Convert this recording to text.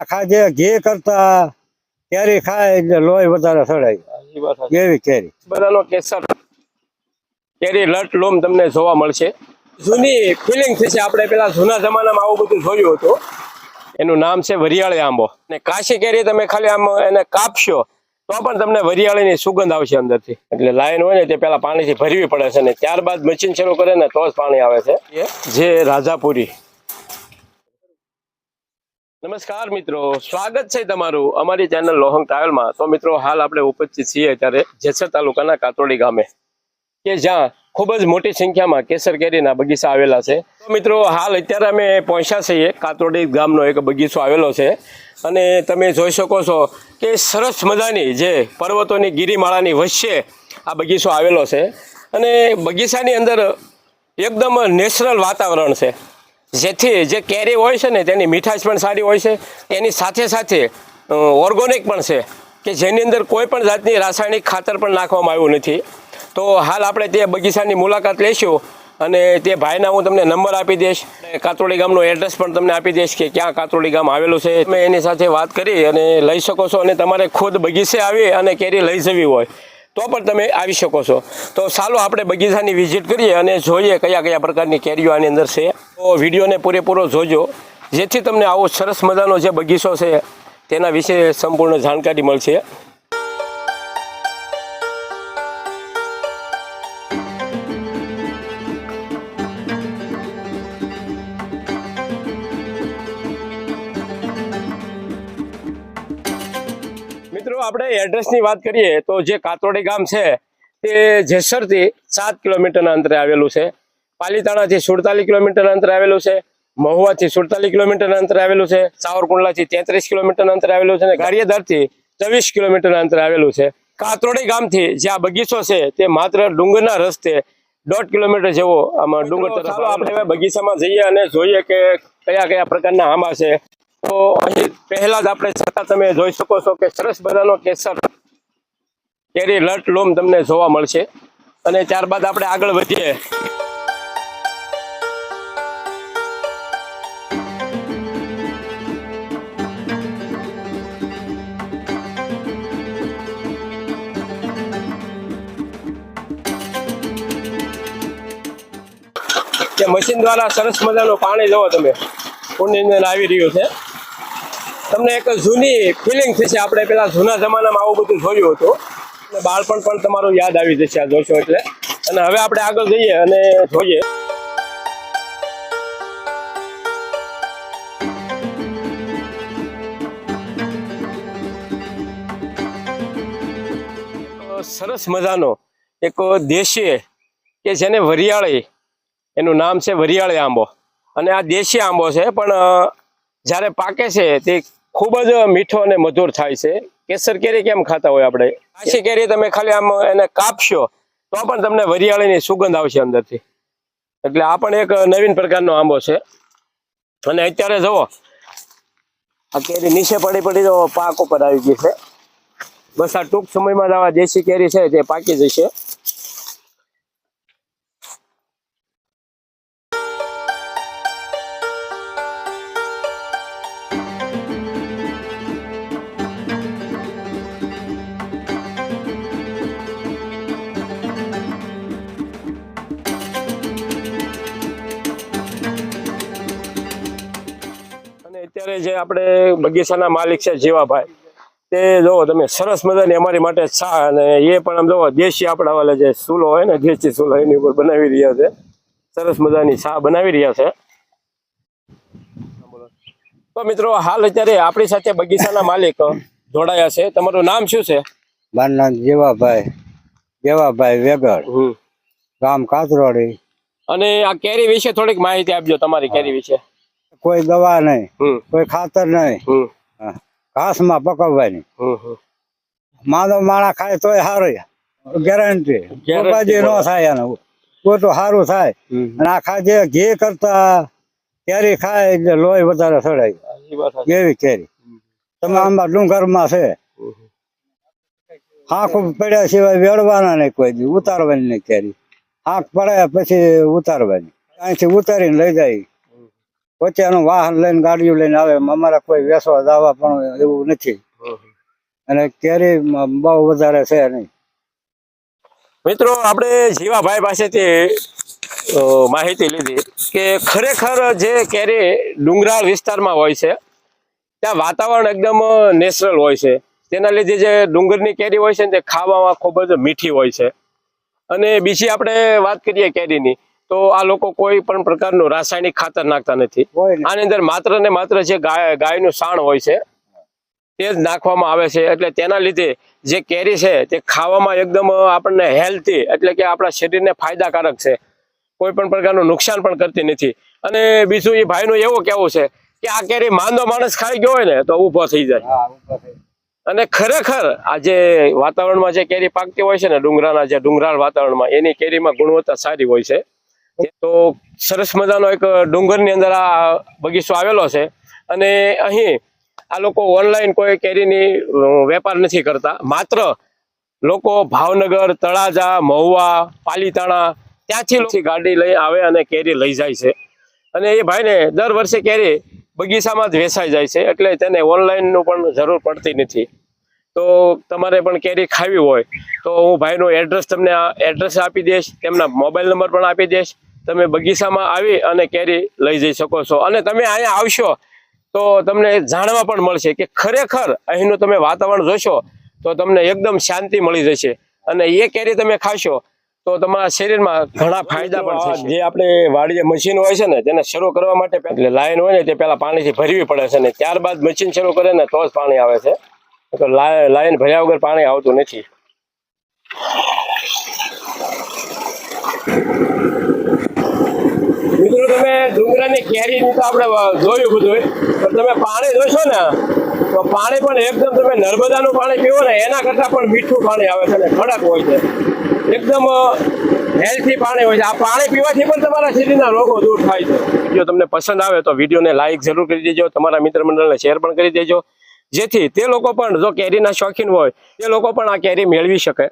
આખા જે ઘે કરતા કેરી ખાય એટલે લોહી વધારે સડાય. એવી કેરી. બધાનો કેસર. કેરી લટ લોમ તમને જોવા મળશે. જૂની ફિલિંગ થશે આપણે પેલા જૂના જમાનામાં આવું બધું જોયું હતું. એનું નામ છે વરિયાળી આંબો. અને કાશી કેરી તમે ખાલી આમ એને કાપશો તો પણ તમને વરિયાળીની સુગંધ આવશે અંદરથી. એટલે લાઈન હોય ને તે પેલા પાણીથી ભરવી પડે છે ને ત્યારબાદ મશીન શરૂ કરે ને તો જ પાણી આવે છે. જે રાજાપુરી. નમસ્કાર મિત્રો, સ્વાગત છે તમારું અમારી ચેનલ લોહંગ ટ્રાવેલમાં તો મિત્રો, હાલ આપણે ઉપસ્થિત છીએ અત્યારે જેસર તાલુકાના કાતોડી ગામે, કે જ્યાં ખૂબ જ મોટી સંખ્યામાં કેસર કેરીના બગીચા આવેલા છે. તો મિત્રો, હાલ અત્યારે અમે પહોંચ્યા છીએ કાતોડી ગામનો એક બગીચો આવેલો છે. અને તમે જોઈ શકો છો કે સરસ મજાની જે પર્વતોની ગિરિમાળાની વચ્ચે આ બગીચો આવેલો છે. અને બગીચાની અંદર એકદમ નેચરલ વાતાવરણ છે. જેથી જે કેરી હોય છે ને, તેની મીઠાશ પણ સારી હોય છે. એની સાથે સાથે ઓર્ગોનિક પણ છે, કે જેની અંદર કોઈ પણ જાતની રાસાયણિક ખાતર પણ નાખવામાં આવ્યું નથી. તો હાલ આપણે તે બગીચાની મુલાકાત લઈશું અને તે ભાઈના હું તમને નંબર આપી દઈશ. કાતરોડી ગામનો એડ્રેસ પણ તમને આપી દઈશ કે ક્યાં કાતરોડી ગામ આવેલું છે. તમે એની સાથે વાત કરી અને લઈ શકો છો અને તમારે ખુદ બગીચે આવી અને કેરી લઈ જવી હોય. તો પણ તમે આવી શકો છો. તો ચાલો આપણે બગીચાની વિઝિટ કરીએ અને જોઈએ કયા કયા પ્રકારની કેરીઓ આની અંદર છે. તો વિડીયોને પૂરેપૂરો જોજો. જેથી તમને આવો સરસ મજાનો જે બગીચો છે, તેના વિશે સંપૂર્ણ જાણકારી મળશે. આપણે એડ્રેસની વાત કરીએ તો જે કાતરોડી ગામ છે તે જેસરથી સાત કિલોમીટરના અંતરે આવેલું છે. પાલીતાણાથી સુડતાલીસ કિલોમીટરના અંતરે આવેલું છે. મહુવાથી સુડતાલીસ કિલોમીટરના અંતરે આવેલું છે. સાવરકુંડલાથી તેત્રીસ કિલોમીટરના અંતરે આવેલું છે અને ગારિયાધારથી ચોવીસ કિલોમીટરના અંતરે આવેલું છે. કાતરોડી ગામથી જે આ બગીચો છે તે માત્ર ડુંગરના રસ્તે દોઢ કિલોમીટર જેવો આમાં ડુંગર તરફ આપણે બગીચામાં જઈએ અને જોઈએ કે કયા કયા પ્રકારના આંબા છે. તો અહીં પહેલા જ આપણે છતાં તમે જોઈ શકો છો કે સરસ બધાનો કેસર કેરી લટ લોમ તમને જોવા મળશે. અને ત્યારબાદ આપણે આગળ વધીએ. મશીન દ્વારા સરસ મજાનું પાણી લો તમે. કુંડની અંદર આવી રહ્યું છે. તમને એક જૂની ફિલિંગ થશે. આપણે પેલા જૂના જમાનામાં આવું બધું જોયું હતું. અને બાળપણ પણ તમારું યાદ આવી જશે, આ જોશો એટલે. અને હવે આપણે આગળ જઈએ અને જોઈએ. સરસ મજાનો એક દેશી કે જેને વરિયાળી, એનું નામ છે વરિયાળી આંબો. અને આ દેશી આંબો છે, પણ જ્યારે પાકે છે તે ખૂબ જ મીઠો અને મધુર થાય છે. કેસર કેરી કેમ ખાતા હોય આપણે? કાશી કેરી તમે ખાલી આમ એને કાપશો, તો પણ તમને વરિયાળીની સુગંધ આવશે અંદરથી. એટલે આ પણ એક નવીન પ્રકારનો આંબો છે. અને અત્યારે જુઓ, આ કેરી નીચે પડી પડી તો પાક ઉપર આવી ગઈ છે. બસ આ ટૂંક સમયમાં જ આવા દેશી કેરી છે તે પાકી જશે. અત્યારે જે આપણે બગીચાના માલિક છે જીવાભાઈ તે જોવો તમે સરસ મજાની અમારી માટે ચા અને એ પણ આમ જોવો દેશી આપણા વાળા જે ચૂલો હોય ને દેશી ચૂલો એની ઉપર બનાવી રહ્યા છે. સરસ મજાની ચા બનાવી રહ્યા છે. તો મિત્રો હાલ અત્યારે આપણી સાથે બગીચાના માલિક જોડાયા છે. તમારું નામ શું છે? મારું નામ જેવાભાઈ જેવાભાઈ હમ. ગામ કાતરોડી અને આ કેરી વિશે થોડીક માહિતી આપજો તમારી કેરી વિશે. કોઈ દવા નહીં કોઈ ખાતર નહીં. ઘાસમાં ઘાસમાં પકવવાની. હમ માણા ખાય તોય સારું ગેરંટી. ઉપાજી ન થાય એનું તો સારું થાય. અને આખા જે ઘી કરતા કેરી ખાય એટલે લોહી વધારે સડાય. એવી કેરી. તમે આંબા ડુંગરમાં છે. હાંક પડ્યા સિવાય વેળવાના નહીં કોઈ દી. ઉતારવાની નહીં કેરી. હાંક પડે પછી ઉતારવાની. અહીંથી ઉતારીને લઈ જાય. પોતાનું વાહન લઈને ગાડીઓ લઈને આવે અમારા કોઈ વેસવા દાવા પણ એવું નથી. અને કેરી બહુ વધારે છે નહીં. મિત્રો, આપણે જીવાભાઈ પાસેથી માહિતી લીધી કે ખરેખર જે કેરી ડુંગરાળ વિસ્તારમાં હોય છે, ત્યાં વાતાવરણ એકદમ નેચરલ હોય છે. તેના લીધે જે ડુંગરની કેરી હોય છે ને તે ખાવામાં ખૂબ જ મીઠી હોય છે. અને બીજી આપણે વાત કરીએ કેરીની. તો આ લોકો કોઈ પણ પ્રકારનું રાસાયણિક ખાતર નાખતા નથી. આની અંદર માત્ર ને માત્ર જે ગાય ગાયનું સાણ હોય છે તે જ નાખવામાં આવે છે. એટલે તેના લીધે જે કેરી છે તે ખાવામાં એકદમ આપણને હેલ્ધી એટલે કે આપણા શરીરને ફાયદાકારક છે. કોઈ પણ પ્રકારનું નુકસાન પણ કરતી નથી. અને બીજું એ ભાઈનું એવું કેવું છે કે આ કેરી માંદો માણસ ખાઈ ગયો હોય ને તો ઊભો થઈ જાય. અને ખરેખર આ જે વાતાવરણમાં જે કેરી પાકતી હોય છે ને ડુંગરાના જે ડુંગરાળ વાતાવરણમાં એની કેરીમાં ગુણવત્તા સારી હોય છે. તો સરસ મજાનો એક ડુંગરની અંદર આ બગીચો આવેલો છે. અને અહીં આ લોકો ઓનલાઈન કોઈ કેરીની વેપાર નથી કરતા. માત્ર લોકો ભાવનગર, તળાજા, મહુવા, પાલીતાણા ત્યાંથી ગાડી લઈ આવે અને કેરી લઈ જાય છે. અને એ ભાઈને દર વર્ષે કેરી બગીચામાં જ વેચાઈ જાય છે, એટલે તેને ઓનલાઈનનું પણ જરૂર પડતી નથી. તો તમારે પણ કેરી ખાવી હોય તો હું ભાઈનું એડ્રેસ તમને એડ્રેસ આપી દઈશ, તેમના મોબાઈલ નંબર પણ આપી દઈશ. તમે બગીચામાં આવી અને કેરી લઈ જઈ શકો છો. અને તમે અહીંયા આવશો તો તમને જાણવા પણ મળશે કે ખરેખર અહીંનું તમે વાતાવરણ જોશો તો તમને એકદમ શાંતિ મળી જશે. અને એ કેરી તમે ખાશો તો તમારા શરીરમાં ઘણા ફાયદા પણ થશે. જે આપણે વાડીએ મશીન હોય છે ને તેને શરૂ કરવા માટે એટલે લાઈન હોય ને તે પહેલાં પાણીથી ભરવી પડે છે ને ત્યારબાદ મશીન શરૂ કરે ને તો જ પાણી આવે છે. તો લાઈન ભર્યા વગર પાણી આવતું નથી. ડુંગરાની કેરીનું તો આપણે જોયું બધું પણ તમે પાણી જોશો ને, તો પાણી પણ એકદમ તમે નર્મદાનું પાણી પીવો ને, એના કરતાં પણ મીઠું પાણી આવે છે અને કડક હોય છે. એકદમ હેલ્થી પાણી હોય છે. આ પાણી પીવાથી પણ તમારા શરીરના રોગો દૂર થાય છે. જો તમને પસંદ આવે તો વિડીયોને લાઇક જરૂર કરી દેજો, તમારા મિત્ર મંડળને શેર પણ કરી દેજો. જેથી તે લોકો પણ જો કેરીના શોખીન હોય, તે લોકો પણ આ કેરી મેળવી શકે.